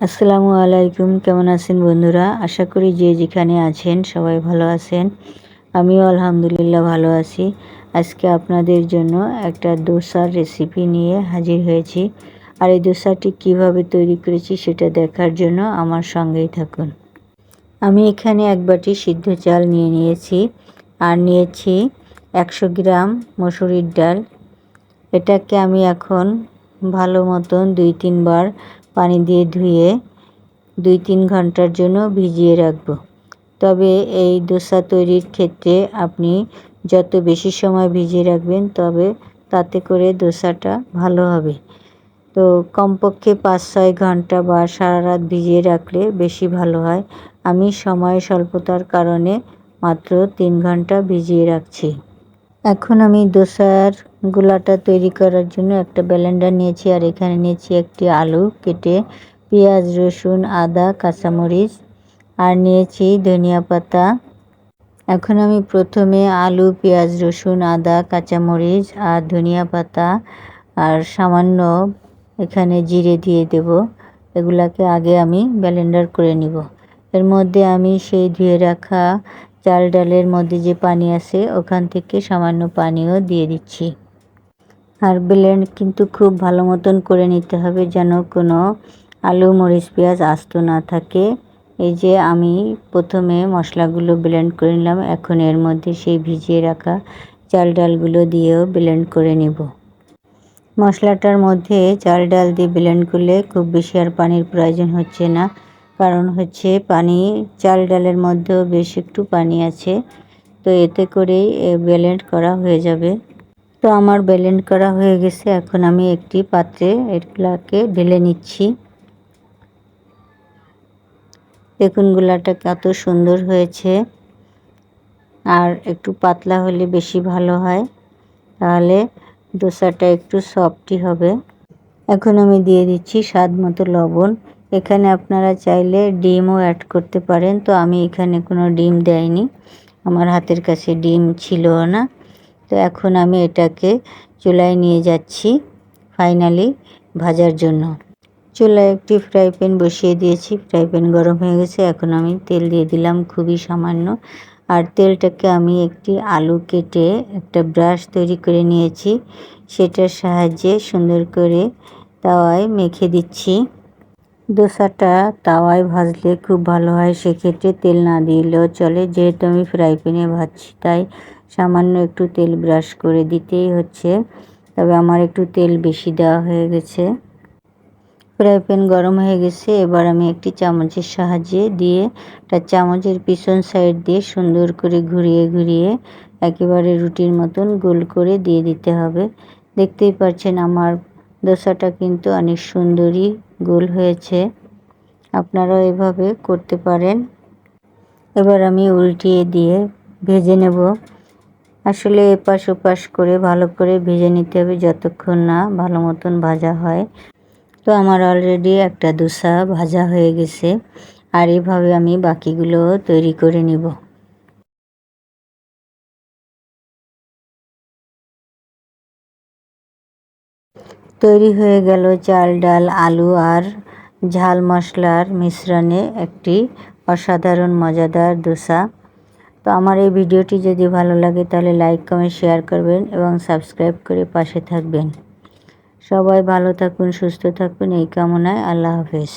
আসসালামু আলাইকুম, কেমন আছেন বন্ধুরা? আশা করি যে যেখানে আছেন সবাই ভালো আছেন। আমিও আলহামদুলিল্লাহ ভালো আছি। আজকে আপনাদের জন্য একটা দোসার রেসিপি নিয়ে হাজির হয়েছি। আর এই দোসাটি কীভাবে তৈরি করেছি সেটা দেখার জন্য আমার সঙ্গেই থাকুন। আমি এখানে এক বাটি সিদ্ধ চাল নিয়ে নিয়েছি। আর নিয়েছি একশো গ্রাম মসুরির ডাল। এটাকে আমি এখন ভালো মতন দুই তিনবার পানি দিয়ে ধুয়ে দুই তিন ঘণ্টার জন্য ভিজিয়ে রাখব। তবে এই দোসা তৈরির ক্ষেত্রে আপনি যত বেশি সময় ভিজিয়ে রাখবেন, তবে তাতে করে দোসাটা ভালো হবে। তো কমপক্ষে পাঁচ ছয় ঘণ্টা বা সারা রাত ভিজিয়ে রাখলে বেশি ভালো হয়। আমি সময় স্বল্পতার কারণে মাত্র তিন ঘণ্টা ভিজিয়ে রাখছি। এখন আমি দোসার গোলাটা তৈরি করার জন্য একটা ব্যালেন্ডার নিয়েছি, আর এখানে নিয়েছি একটি আলু কেটে, পেঁয়াজ, রসুন, আদা, কাঁচামরিচ, আর নিয়েছি ধনিয়া পাতা। এখন আমি প্রথমে আলু, পেঁয়াজ, রসুন, আদা, কাঁচামরিচ আর ধনিয়া পাতা আর সামান্য এখানে জিরে দিয়ে দেব। এগুলাকে আগে আমি ব্যালেন্ডার করে নিব। এর মধ্যে আমি সেই ধুয়ে রাখা চাল ডালের মধ্যে যে পানি আছে, ওখান থেকে সামান্য পানিও দিয়ে দিচ্ছি। আর ব্লেন্ড কিন্তু খুব ভালো মতন করে নিতে হবে যেন কোনো আলু, মরিচ, পেঁয়াজ আস্ত না থাকে। এই যে আমি প্রথমে মশলাগুলো ব্লেন্ড করে নিলাম, এখন এর মধ্যে সেই ভিজিয়ে রাখা চাল ডালগুলো দিয়েও ব্লেন্ড করে নিব। মশলাটার মধ্যে চাল ডাল দিয়ে ব্লেন্ড করলে খুব বেশি আর পানির প্রয়োজন হচ্ছে না। কারণ হচ্ছে পানি, চাল ডালের মধ্যেও বেশ একটু পানি আছে, তো এতে করেই ব্লেন্ড করা হয়ে যাবে। তো আমার ব্লেন্ড করা হয়ে গেছে, এখন আমি একটি পাত্রে এগুলাকে ঢেলে নিচ্ছি। দেখুন গুলাটা কত সুন্দর হয়েছে। আর একটু পাতলা হলে বেশি ভালো হয়, তাহলে দোসাটা একটু সফটই হবে। এখন আমি দিয়ে দিচ্ছি স্বাদ মতো লবণ। এখানে আপনারা চাইলে ডিমও অ্যাড করতে পারেন। তো আমি এখানে কোনো ডিম দেয়নি। আমার হাতের কাছে ডিম ছিল না। তো এখন আমি এটাকে চুলায় নিয়ে যাচ্ছি ফাইনালি ভাজার জন্য। চুলায় একটি ফ্রাই প্যান বসিয়ে দিয়েছি। ফ্রাই প্যান গরম হয়ে গেছে। এখন আমি তেল দিয়ে দিলাম খুবই সামান্য। আর তেলটাকে আমি একটি আলু কেটে একটা ব্রাশ তৈরি করে নিয়েছি। সেটার সাহায্যে সুন্দর করে তাওয়ায় মেখে দিচ্ছি। দোসাটা তাওয়ায় ভাজলে খুব ভালো হয়, সেক্ষেত্রে তেল না দিলেও চলে। যেহেতু আমি ফ্রাই প্যানে ভাজছি, তাই সামান্য একটু তেল ব্রাশ করে দিতেই হচ্ছে। তবে আমার একটু তেল বেশি দেওয়া হয়ে গেছে। ফ্রাই প্যান গরম হয়ে গেছে, এবার আমি একটি চামচের সাহায্যে দিয়ে তার চামচের পিছন সাইড দিয়ে সুন্দর করে ঘুরিয়ে ঘুরিয়ে একেবারে রুটির মতন গোল করে দিয়ে দিতে হবে। দেখতেই পাচ্ছেন আমার দোসাটা কিন্তু অনেক সুন্দরই গোল হয়েছে। আপনারাও এভাবে করতে পারেন। এবার আমি উল্টিয়ে দিয়ে ভেজে নেব। আসলে এপাশ ওপাশ করে ভালো করে ভেজে নিতে হবে যতক্ষণ না ভালো মতন ভাজা হয়। তো আমার অলরেডি একটা দোসা ভাজা হয়ে গেছে। আর এভাবে আমি বাকিগুলো তৈরি করে নিব। তৈরি হয়ে গেল চাল, ডাল, আলু আর ঝাল মশলার মিশ্রণে একটি অসাধারণ, মজাদার দোসা। তো আমার এই ভিডিওটি যদি ভালো লাগে তাহলে লাইক, কমেন্ট, শেয়ার করবেন এবং সাবস্ক্রাইব করে পাশে থাকবেন। সবাই ভালো থাকুন, সুস্থ থাকুন, এই কামনায় আল্লাহ হাফেজ।